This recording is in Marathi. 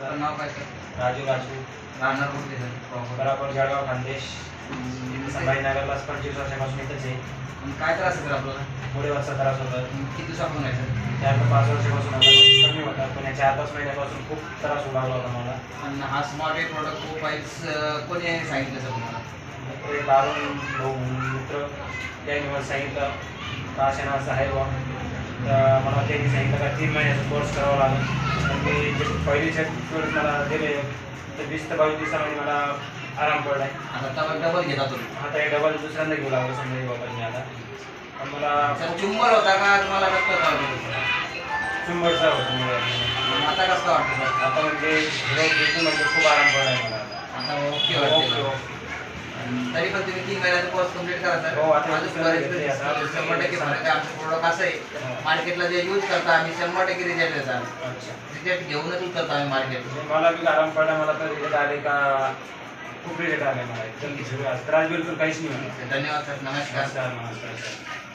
आपलं नाव काय सर? राजू राजू. राहणार कुठले सर? प्रॉपर. बराबर जळगाव खानदेश. संभाजीनगरला पंचवीस वर्षापासून इथंच आहे. काय त्रास आहे सर आपल्याला? मुलीवरचा त्रास होता किती दिवसापासून आहे सर? चार ते पाच वर्षापासून आता कमी होता पण या चार पाच महिन्यापासून खूप त्रास होऊ लागला होता मला. आणि हा स्मार्ट एट प्रोडक्ट मोबाईल्स कोणी सांगितलं सर तुम्हाला? ते बारून भाऊ मित्र. त्यांनी मला सांगितलं. का अशा असं आहे बा तर मला त्यांनी सांगितलं का तीन महिन्याचा कोर्स करावा लागेल. पण मी जे पहिलीच्या वेळेस मला दिले तर वीस ते बावीस दिवसामध्ये मला आराम पडला आहे आता डबल डबल घेता तुम्ही. आता हे डबल दुसऱ्यांदा घेऊ लागलो समजा बाबा मी आता. पण मला सर चुंबर होता का? तुम्हाला होता चुंबडचा होतो. मला आता कसं वाटतं? आता म्हणजे म्हणजे खूप आराम पडला आहे मला आता. आता ओके ओके, वाटते ओके. तरी पण तुम्ही तीन महिन्याचा कोर्स कंप्लीट करा सर. हो, आता शंभर टक्के आमचं प्रोडक्ट असं आहे. हो. मार्केटला जे यूज करता आम्ही शंभर टक्के देतात अच्छा. रिझल्ट घेऊनच उतरतो आम्ही मार्केट म्हणजे मला बी आराम पडला मला तर रिझल्ट आले का खूप रिझल्ट आले मला. एकदम त्रास बिलकुल काहीच नाही होणार. धन्यवाद सर. नमस्कार. नमस्कार नमस्कार.